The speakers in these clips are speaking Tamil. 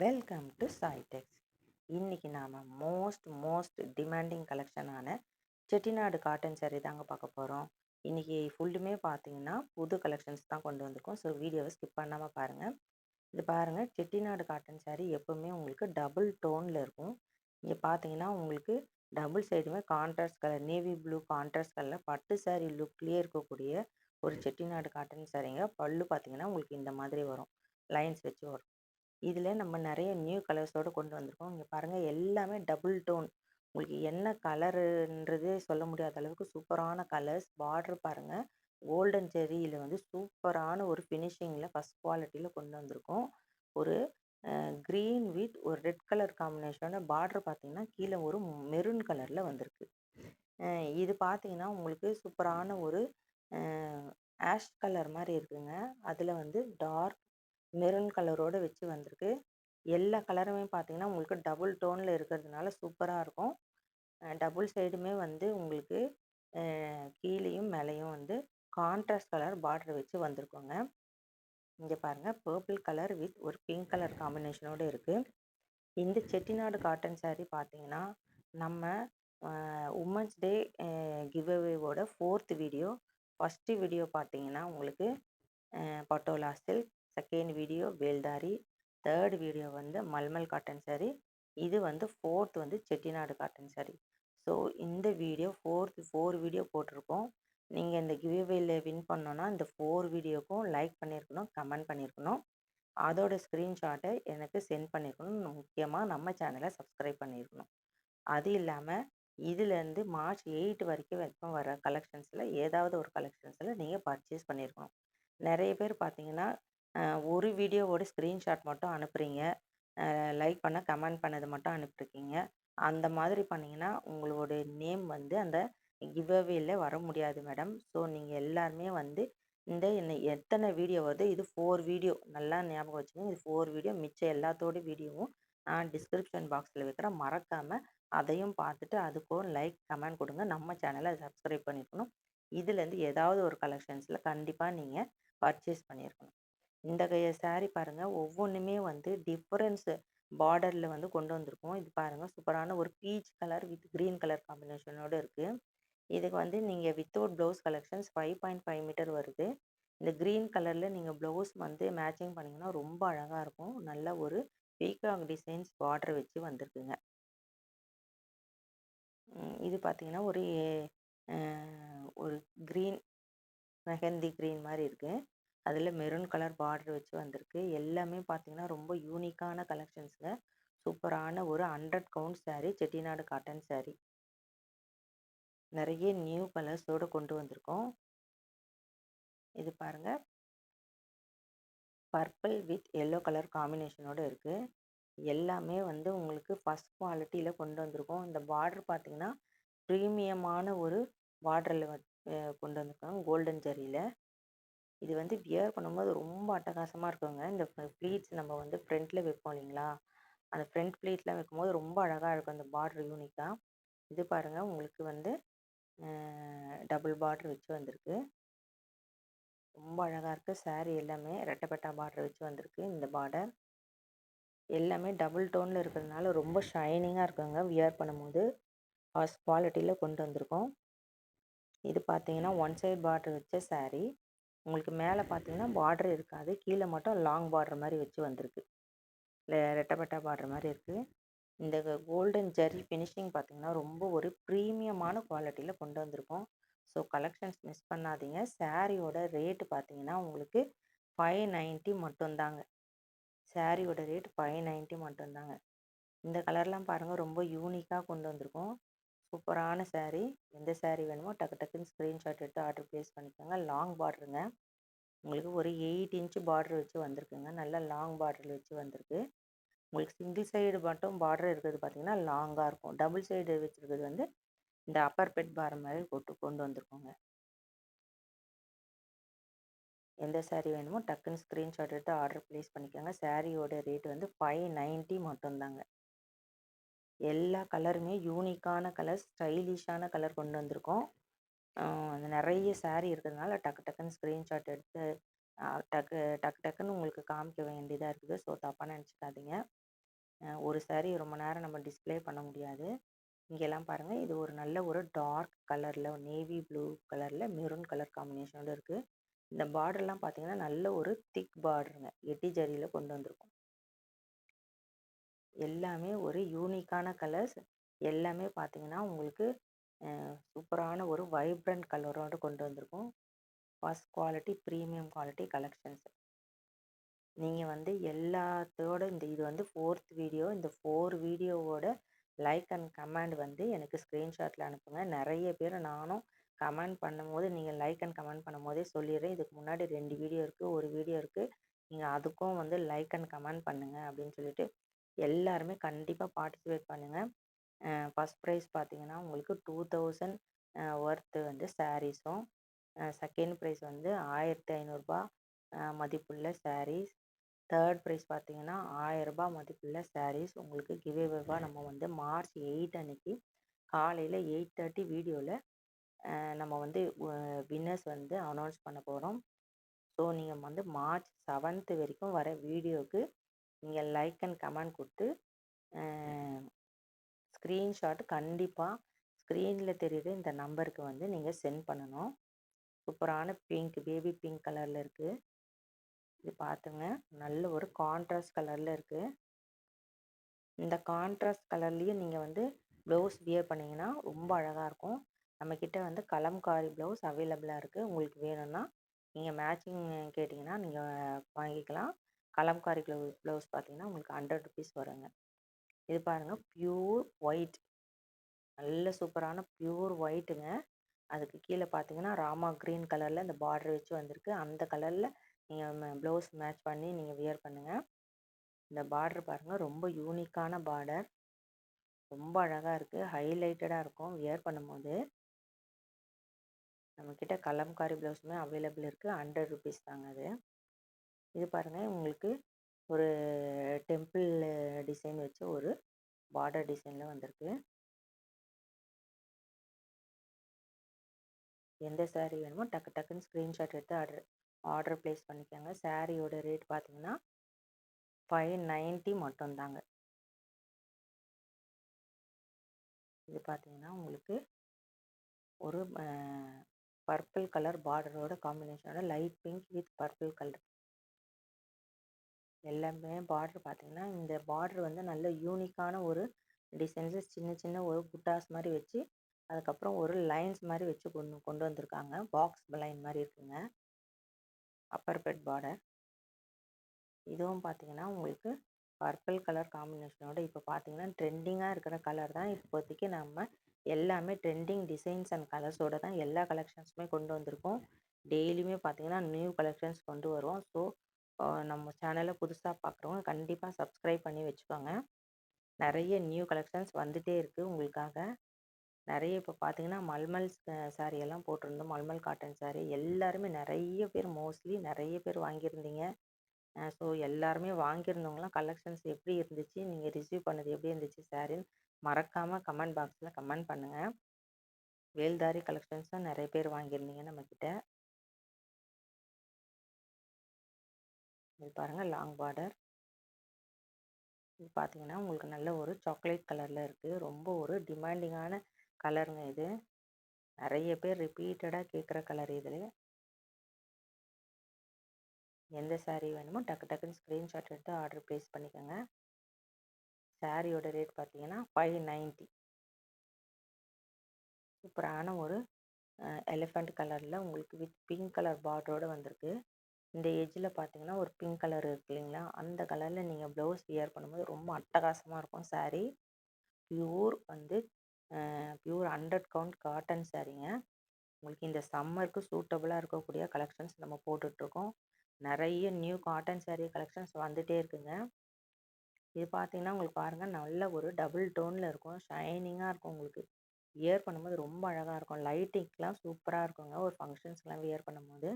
வெல்கம் டு சாய்டெக்ஸ் இன்றைக்கி நாம் மோஸ்ட் மோஸ்ட் டிமாண்டிங் கலெக்ஷனான செட்டிநாடு காட்டன் சேரீ தாங்க பார்க்க போகிறோம் இன்றைக்கி ஃபுல்லுமே பார்த்தீங்கன்னா புது கலெக்ஷன்ஸ் தான் கொண்டு வந்திருக்கோம். ஸோ வீடியோவை ஸ்கிப் பண்ணாமல் பாருங்கள் இது பாருங்கள் செட்டிநாடு காட்டன் சேரீ எப்போவுமே உங்களுக்கு டபுள் டோனில் இருக்கும். இங்கே பார்த்தீங்கன்னா உங்களுக்கு டபுள் சைடுமே contrast colour navy blue contrast கலரில் பட்டு சாரீ லுக்லேயே இருக்கக்கூடிய ஒரு செட்டிநாடு காட்டன் சாரீங்க பல்லு பார்த்தீங்கன்னா உங்களுக்கு இந்த மாதிரி வரும். லைன்ஸ் வச்சு வரும். இதில் நம்ம நிறைய நியூ கலர்ஸோடு கொண்டு வந்திருக்கோம். இங்கே பாருங்கள் எல்லாமே டபுள் டோன். உங்களுக்கு என்ன கலருன்றது சொல்ல முடியாத அளவுக்கு சூப்பரான கலர்ஸ். பார்டர் பாருங்கள் கோல்டன் ஜெரியில் வந்து சூப்பரான ஒரு ஃபினிஷிங்கில் ஃபஸ்ட் குவாலிட்டியில் கொண்டு வந்திருக்கோம். ஒரு க்ரீன் வித் ஒரு ரெட் கலர் காம்பினேஷனோட பார்டர் பார்த்தீங்கன்னா கீழே ஒரு மெரூன் கலரில் வந்திருக்கு. இது பார்த்தீங்கன்னா உங்களுக்கு சூப்பரான ஒரு ஆஷ் கலர் மாதிரி இருக்குங்க. அதில் வந்து டார்க் மெரூன் கலரோடு வச்சு வந்திருக்கு. எல்லா கலருமே பார்த்தீங்கன்னா உங்களுக்கு டபுள் டோனில் இருக்கிறதுனால சூப்பராக இருக்கும். டபுள் சைடுமே வந்து உங்களுக்கு கீழேயும் மேலேயும் வந்து கான்ட்ராஸ்ட் கலர் பார்டர் வச்சு வந்திருக்கோங்க. இங்கே பாருங்கள் பர்பிள் கலர் வித் ஒரு பிங்க் கலர் காம்பினேஷனோடு இருக்குது இந்த செட்டிநாடு காட்டன் சாரீ பார்த்தீங்கன்னா நம்ம உமன்ஸ் டே கிவ்அவேவோட ஃபோர்த் வீடியோ ஃபஸ்ட்டு வீடியோ பார்த்தீங்கன்னா உங்களுக்கு பட்டோலா சில்க் செகண்ட் வீடியோ வேல்தாரி. தேர்ட் வீடியோ வந்து மல்மல் காட்டன் saree. இது வந்து ஃபோர்த் வந்து செட்டிநாடு காட்டன் saree. ஸோ இந்த வீடியோ ஃபோர்த் ஃபோர் வீடியோ போட்டிருக்கோம். நீங்கள் இந்த கிவ்அவேல வின் பண்ணோன்னா இந்த ஃபோர் வீடியோக்கும் லைக் பண்ணியிருக்கணும் கமெண்ட் பண்ணியிருக்கணும் அதோட ஸ்க்ரீன்ஷாட்டை எனக்கு சென்ட் பண்ணியிருக்கணும் முக்கியமாக நம்ம சேனலை சப்ஸ்கிரைப் பண்ணியிருக்கணும் அது இல்லாமல் இதுலேருந்து மார்ச் எயிட் வரைக்கும் வரைக்கும் வர கலெக்ஷன்ஸில் ஏதாவது ஒரு கலெக்ஷன்ஸில் நீங்கள் பர்ச்சேஸ் பண்ணியிருக்கணும் நிறைய பேர் பார்த்தீங்கன்னா ஒரு வீடியோவோட ஸ்க்ரீன்ஷாட் மட்டும் அனுப்புகிறீங்க லைக் பண்ண கமெண்ட் பண்ணது மட்டும் அனுப்பியிருக்கீங்க அந்த மாதிரி பண்ணிங்கன்னா உங்களோடைய நேம் வந்து அந்த கிவ்அவேல வர முடியாது மேடம். ஸோ நீங்கள் எல்லாருமே வந்து இந்த என்ன எத்தனை வீடியோ வருது இது ஃபோர் வீடியோ நல்லா ஞாபகம் வச்சுக்கோங்க. இது ஃபோர் வீடியோ மிச்சம் எல்லாத்தோட வீடியோவும் நான் டிஸ்கிரிப்ஷன் பாக்ஸில் வைக்கிறேன். மறக்காமல் அதையும் பார்த்துட்டு அதுக்கும் லைக் கமெண்ட் கொடுங்க. நம்ம சேனலை சப்ஸ்கிரைப் பண்ணியிருக்கணும் இதுலேருந்து ஏதாவது ஒரு கலெக்ஷன்ஸில் கண்டிப்பாக நீங்கள் பர்ச்சேஸ் பண்ணியிருக்கணும் இந்த சாரீ பாருங்கள் ஒவ்வொன்றுமே வந்து டிஃப்ரென்ஸு பார்டரில் வந்து கொண்டு வந்திருக்கோம். இது பாருங்கள் சூப்பரான ஒரு peach colour with green colour காம்பினேஷனோடு இருக்குது இதுக்கு வந்து நீங்கள் without blouse collections five point five metre வருது. இந்த க்ரீன் கலரில் நீங்கள் ப்ளவுஸ் வந்து மேட்சிங் பண்ணிங்கன்னா ரொம்ப அழகாக இருக்கும். நல்ல ஒரு பீகாக் டிசைன்ஸ் பார்டர் வச்சு வந்திருக்குங்க. இது பார்த்தீங்கன்னா ஒரு ஒரு க்ரீன் மெஹந்தி க்ரீன் மாதிரி இருக்குது அதில் மெரூன் கலர் பார்டர் வச்சு வந்திருக்கு. எல்லாமே பார்த்தீங்கன்னா ரொம்ப யூனிக்கான கலெக்ஷன்ஸில் சூப்பரான ஒரு hundred count saree Chettinad cotton saree நிறைய நியூ கலர்ஸோடு கொண்டு வந்திருக்கோம். இது பாருங்கள் பர்பிள் வித் எல்லோ கலர் காம்பினேஷனோடு இருக்குது எல்லாமே வந்து உங்களுக்கு ஃபஸ்ட் குவாலிட்டியில் கொண்டு வந்திருக்கோம். இந்த பார்டர் பார்த்தீங்கன்னா ப்ரீமியமான ஒரு பார்டரில் கொண்டு வந்திருக்கோம் கோல்டன் ஜரியில். இது வந்து வியர் பண்ணும்போது ரொம்ப அட்டகாசமாக இருக்குங்க. இந்த ப்ளீட்ஸ் நம்ம வந்து ஃப்ரண்ட்டில் வைப்போம் இல்லைங்களா? அந்த ஃப்ரண்ட் ப்ளீட்லாம் வைக்கும்போது ரொம்ப அழகாக இருக்கும் அந்த பார்டர் யூனிக்காக இது பாருங்கள் உங்களுக்கு வந்து டபுள் பார்டர் வச்சு வந்திருக்கு. ரொம்ப அழகாக இருக்குது saree எல்லாமே ரெட்டப்பட்டா பார்டர் வச்சு வந்திருக்கு இந்த பார்டர். எல்லாமே டபுள் டோனில் இருக்கிறதுனால ரொம்ப ஷைனிங்காக இருக்குங்க வியர் பண்ணும்போது. ஃபாஸ்ட் குவாலிட்டியில் கொண்டு வந்திருக்கோம். இது பார்த்தீங்கன்னா ஒன் சைடு பார்டர் வச்ச சாரீ. உங்களுக்கு மேலே பார்த்தீங்கன்னா பார்டர் இருக்காது. கீழே மட்டும் லாங் பார்டர் மாதிரி வச்சு வந்திருக்கு. ரெட்டப்பட்டா பார்டர் மாதிரி இருக்குது இந்த கோல்டன் ஜரி ஃபினிஷிங் பார்த்தீங்கன்னா ரொம்ப ஒரு ப்ரீமியமான குவாலிட்டியில் கொண்டு வந்திருக்கோம். ஸோ கலெக்ஷன்ஸ் மிஸ் பண்ணாதீங்க. சாரியோட ரேட்டு பார்த்தீங்கன்னா உங்களுக்கு ஃபைவ் நைன்ட்டி மட்டும்தாங்க. சாரியோட ரேட் ஃபைவ் நைன்ட்டி மட்டும்தாங்க. இந்த கலர்லாம் பாருங்கள் ரொம்ப யூனிக்காக கொண்டு வந்திருக்கோம். சூப்பரான சாரீ எந்த சாரீ வேணுமோ டக்கு டக்குன்னு ஸ்க்ரீன்ஷாட் எடுத்து ஆர்டர் ப்ளேஸ் பண்ணிக்கோங்க. லாங் பார்டருங்க உங்களுக்கு ஒரு எயிட் இன்ச்சு பார்டர் வச்சு வந்திருக்குங்க. நல்ல லாங் பார்டர் வச்சு வந்திருக்கு. உங்களுக்கு சிங்கிள் சைடு மட்டும் பார்டர் இருக்கிறது பார்த்தீங்கன்னா லாங்காக இருக்கும். டபுள் சைடு வச்சுருக்கிறது வந்து இந்த அப்பர் பெட் பார் மாதிரி போட்டு கொண்டு வந்திருக்கோங்க. எந்த சாரீ வேணுமோ டக்குன்னு ஸ்க்ரீன்ஷாட் எடுத்து ஆர்டர் ப்ளேஸ் பண்ணிக்கோங்க. சாரியோட ரேட் வந்து ஃபைவ் நைன்ட்டி மட்டும்தாங்க. எல்லா கலருமே யூனிக்கான கலர் ஸ்டைலிஷான கலர் கொண்டு வந்திருக்கோம். நிறைய saree இருக்கிறதுனால டக்கு டக்குன்னு ஸ்க்ரீன்ஷாட் எடுத்து டக்கு டக்கு டக்குன்னு உங்களுக்கு காமிக்க வேண்டியதாக இருக்குது. ஸோ தப்பாக நினச்சிக்காதீங்க. ஒரு saree ரொம்ப நேரம் நம்ம டிஸ்ப்ளே பண்ண முடியாது. இங்கெல்லாம் பாருங்கள் இது ஒரு நல்ல ஒரு டார்க் கலரில் நேவி ப்ளூ கலரில் மெரூன் கலர் காம்பினேஷனோட இருக்குது இந்த பார்டர்லாம் பார்த்தீங்கன்னா நல்ல ஒரு திக் பார்டருங்க எட்டி ஜரியில் கொண்டு வந்திருக்கும். எல்லாமே ஒரு யூனிக்கான கலர்ஸ் எல்லாமே பார்த்தீங்கன்னா உங்களுக்கு சூப்பரான ஒரு வைப்ரண்ட் கலரோடு கொண்டு வந்திருக்கும். First quality premium quality collections நீங்கள் வந்து எல்லாத்தோட இந்த இது வந்து ஃபோர்த் வீடியோ இந்த ஃபோர் வீடியோவோட லைக் அண்ட் கமெண்ட் வந்து எனக்கு ஸ்க்ரீன்ஷாட்டில் அனுப்புங்க. நிறைய பேர் நானும் கமெண்ட் பண்ணும்போது நீங்கள் லைக் அண்ட் கமெண்ட் பண்ணும்போதே சொல்லிடுறேன். இதுக்கு முன்னாடி ரெண்டு வீடியோ இருக்குது ஒரு வீடியோ இருக்குது நீங்கள் அதுக்கும் வந்து லைக் அண்ட் கமெண்ட் பண்ணுங்கள் அப்படின்னு சொல்லிட்டு எல்லாருமே கண்டிப்பாக பார்ட்டிசிபேட் பண்ணுங்கள் ஃபஸ்ட் ப்ரைஸ் பார்த்தீங்கன்னா உங்களுக்கு டூ தௌசண்ட் ஒர்த்து வந்து சாரீஸும் செகண்ட் ப்ரைஸ் வந்து ஆயிரத்தி ஐநூறுரூபா மதிப்புள்ள சாரீஸ். தேர்ட் ப்ரைஸ் பார்த்தீங்கன்னா ஆயரரூபா மதிப்புள்ள சாரீஸ். உங்களுக்கு கிவேவேவாக நம்ம வந்து மார்ச் எயிட் அன்னைக்கு காலையில் எயிட் தேர்ட்டி வீடியோவில் நம்ம வந்து வின்னர்ஸ் வந்து அனௌன்ஸ் பண்ண போகிறோம் ஸோ நீங்கள் வந்து மார்ச் செவன்த்து வரைக்கும் வர வீடியோவுக்கு நீங்கள் லைக் அண்ட் கமெண்ட் கொடுத்து ஸ்க்ரீன்ஷாட் கண்டிப்பாக ஸ்க்ரீனில் தெரியுது. இந்த நம்பருக்கு வந்து நீங்கள் சென்ட் பண்ணணும். சூப்பரான பிங்க் பேபி பிங்க் கலரில் இருக்குது இது பார்த்துங்க நல்ல ஒரு கான்ட்ராஸ்ட் கலரில் இருக்குது இந்த கான்ட்ராஸ்ட் கலர்லேயும் நீங்கள் வந்து ப்ளவுஸ் வியர் பண்ணிங்கன்னா ரொம்ப அழகாக இருக்கும். நம்மக்கிட்ட வந்து கலம்காரி ப்ளவுஸ் அவைலபிளாக இருக்குது உங்களுக்கு வேணும்னா நீங்கள் மேட்சிங் கேட்டிங்கன்னா நீங்கள் வாங்கிக்கலாம். கலம்காரி ப்ளவு ப்ளவுஸ் பார்த்தீங்கன்னா உங்களுக்கு ஹண்ட்ரட் ருபீஸ் வருங்க. இது பாருங்கள் ப்யூர் ஒயிட் நல்ல சூப்பரான ப்யூர் ஒயிட்டுங்க அதுக்கு கீழே பார்த்தீங்கன்னா ராமா க்ரீன் கலரில் இந்த பார்டர் வச்சு வந்திருக்கு. அந்த கலரில் நீங்கள் ப்ளவுஸ் மேட்ச் பண்ணி நீங்கள் வியர் பண்ணுங்கள் இந்த பார்டர் பாருங்கள் ரொம்ப யூனிக்கான பார்டர் ரொம்ப அழகாக இருக்குது ஹைலைட்டடாக இருக்கும். வியர் பண்ணும்போது. நம்மக்கிட்ட கலம்காரி ப்ளவுஸுமே அவைலபிள் இருக்குது ஹண்ட்ரட் ருபீஸ் தாங்க அது. இது பாருங்கள் உங்களுக்கு ஒரு டெம்பிள் டிசைன் வச்ச ஒரு பார்டர் டிசைனில் வந்திருக்கு. எந்த சாரீ வேணுமோ டக்கு டக்குன்னு ஸ்க்ரீன்ஷாட் எடுத்து ஆர்டர் ஆர்டர் ப்ளேஸ் பண்ணிக்கோங்க. சாரியோட ரேட் பார்த்தீங்கன்னா ஃபைவ் நைன்ட்டி மட்டும்தாங்க. இது பார்த்தீங்கன்னா உங்களுக்கு ஒரு பர்பிள் கலர் பார்டரோட காம்பினேஷனோட light pink with purple colour எல்லாமே பார்ட்ரு பார்த்திங்கன்னா இந்த பார்ட்ரு வந்து நல்ல யூனிக்கான ஒரு டிசைன்ஸு சின்ன சின்ன ஒரு புட்டாஸ் மாதிரி வச்சு அதுக்கப்புறம் ஒரு லைன்ஸ் மாதிரி வச்சு கொண்டு கொண்டு வந்திருக்காங்க. பாக்ஸ் லைன் மாதிரி இருக்குங்க. அப்பர் பெட் பார்டர் இதுவும் பார்த்தீங்கன்னா உங்களுக்கு பர்பிள் கலர் காம்பினேஷனோட இப்போ பார்த்தீங்கன்னா ட்ரெண்டிங்காக இருக்கிற கலர் தான் இப்போதைக்கு நம்ம எல்லாமே ட்ரெண்டிங் டிசைன்ஸ் அண்ட் கலர்ஸோட தான் எல்லா கலெக்ஷன்ஸுமே கொண்டு வந்திருக்கோம். டெய்லியுமே பார்த்திங்கன்னா நியூ கலெக்ஷன்ஸ் கொண்டு வருவோம். ஸோ நம்ம சேனலை புதுசாக பார்க்குறவங்க கண்டிப்பாக சப்ஸ்கிரைப் பண்ணி வச்சுக்கோங்க. நிறைய நியூ கலெக்ஷன்ஸ் வந்துகிட்டே இருக்குது உங்களுக்காக. நிறைய இப்போ பார்த்தீங்கன்னா மல்மல் சாரீ எல்லாம் போட்டிருந்தோம். மல்மல் காட்டன் சாரி எல்லாருமே நிறைய பேர் மோஸ்ட்லி நிறைய பேர் வாங்கியிருந்தீங்க. ஸோ எல்லாருமே வாங்கியிருந்தவங்களாம் கலெக்ஷன்ஸ் எப்படி இருந்துச்சு? நீங்கள் ரிசீவ் பண்ணது எப்படி இருந்துச்சு சாரின்னு மறக்காமல் கமெண்ட் பாக்ஸில் கமெண்ட் பண்ணுங்கள் வேல்தாரி கலெக்ஷன்ஸ் தான் நிறைய பேர் வாங்கியிருந்தீங்க நம்மக்கிட்ட இது பாருங்கள் லாங் பார்டர் இது பார்த்தீங்கன்னா உங்களுக்கு நல்ல ஒரு சாக்லேட் கலரில் இருக்குது ரொம்ப ஒரு டிமாண்டிங்கான கலருங்க இது. நிறைய பேர் ரிப்பீட்டடாக கேட்குற கலர் இதில் எந்த சாரீ வேணுமோ டக்கு டக்குன்னு ஸ்க்ரீன்ஷாட் எடுத்து ஆர்டர் ப்ளேஸ் பண்ணிக்கோங்க. சாரியோட ரேட் பார்த்தீங்கன்னா ஃபைவ் நைன்ட்டி சூப்பரான ஒரு எலிஃபண்ட் கலரில் உங்களுக்கு வித் பிங்க் கலர் பார்டரோடு வந்திருக்கு. இந்த எஜ்ஜில் பார்த்தீங்கன்னா ஒரு பிங்க் கலர் இருக்கு இல்லைங்களா? அந்த கலரில் நீங்கள் ப்ளவுஸ் வியர் பண்ணும்போது ரொம்ப அட்டகாசமாக இருக்கும் சாரீ ப்யூர் வந்து ப்யூர் ஹண்ட்ரட் கவுண்ட் காட்டன் சாரீங்க உங்களுக்கு இந்த சம்மருக்கு சூட்டபுளாக இருக்கக்கூடிய கலெக்ஷன்ஸ் நம்ம போட்டுட்ருக்கோம் நிறைய நியூ காட்டன் சாரீ கலெக்ஷன்ஸ் வந்துகிட்டே இருக்குங்க. இது பார்த்தீங்கன்னா உங்களுக்கு பாருங்கள் நல்ல ஒரு டபுள் டோனில் இருக்கும். ஷைனிங்காக இருக்கும் உங்களுக்கு. வியர் பண்ணும்போது ரொம்ப அழகாக இருக்கும். லைட்டிங்க்கெலாம் சூப்பராக இருக்குங்க. ஒரு ஃபங்க்ஷன்ஸ்க்கெலாம் வியர் பண்ணும்போது.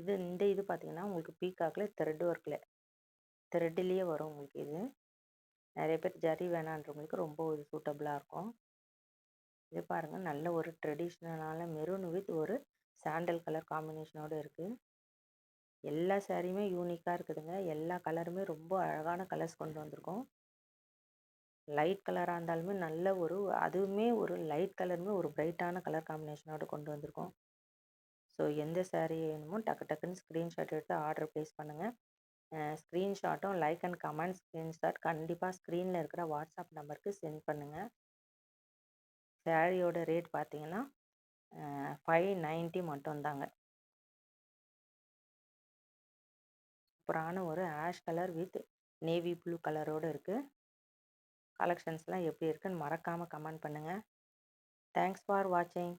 இது இந்த இது பார்த்தீங்கன்னா உங்களுக்கு பீகாக்கில் த்ரெட் ஒர்க்கில் த்ரெட்லேயே வரும் உங்களுக்கு இது. நிறைய பேர் ஜரி வேணான்றவங்களுக்கு ரொம்ப ஒரு சூட்டபுளாக இருக்கும். இது பாருங்கள் நல்ல ஒரு ட்ரெடிஷ்னலான மெரூன் வித் ஒரு சாண்டல் கலர் காம்பினேஷனோடு இருக்குது எல்லா சாரியுமே யூனிக்காக இருக்குதுங்க. எல்லா கலருமே ரொம்ப அழகான கலர்ஸ் கொண்டு வந்திருக்கோம். லைட் கலராக இருந்தாலுமே நல்ல ஒரு அதுவுமே ஒரு லைட் கலருமே ஒரு பிரைட்டான கலர் காம்பினேஷனோடு கொண்டு வந்திருக்கோம். ஸோ எந்த சாரீ வேணுமோ டக்கு டக்குன்னு ஸ்க்ரீன்ஷாட் எடுத்து ஆர்டர் ப்ளேஸ் பண்ணுங்கள் ஸ்க்ரீன்ஷாட்டும் லைக் அண்ட் கமெண்ட் ஸ்க்ரீன்ஷாட் கண்டிப்பாக ஸ்க்ரீனில் இருக்கிற வாட்ஸ்அப் நம்பருக்கு சென்ட் பண்ணுங்கள் சாரியோட ரேட் பார்த்தீங்கன்னா ஃபைவ் நைன்ட்டி மட்டும்தாங்க. சூப்பரான ஒரு ash colour with navy blue கலரோடு இருக்குது கலெக்ஷன்ஸ்லாம் எப்படி இருக்குன்னு மறக்காமல் கமெண்ட் பண்ணுங்கள் தேங்க்ஸ் ஃபார் வாட்சிங்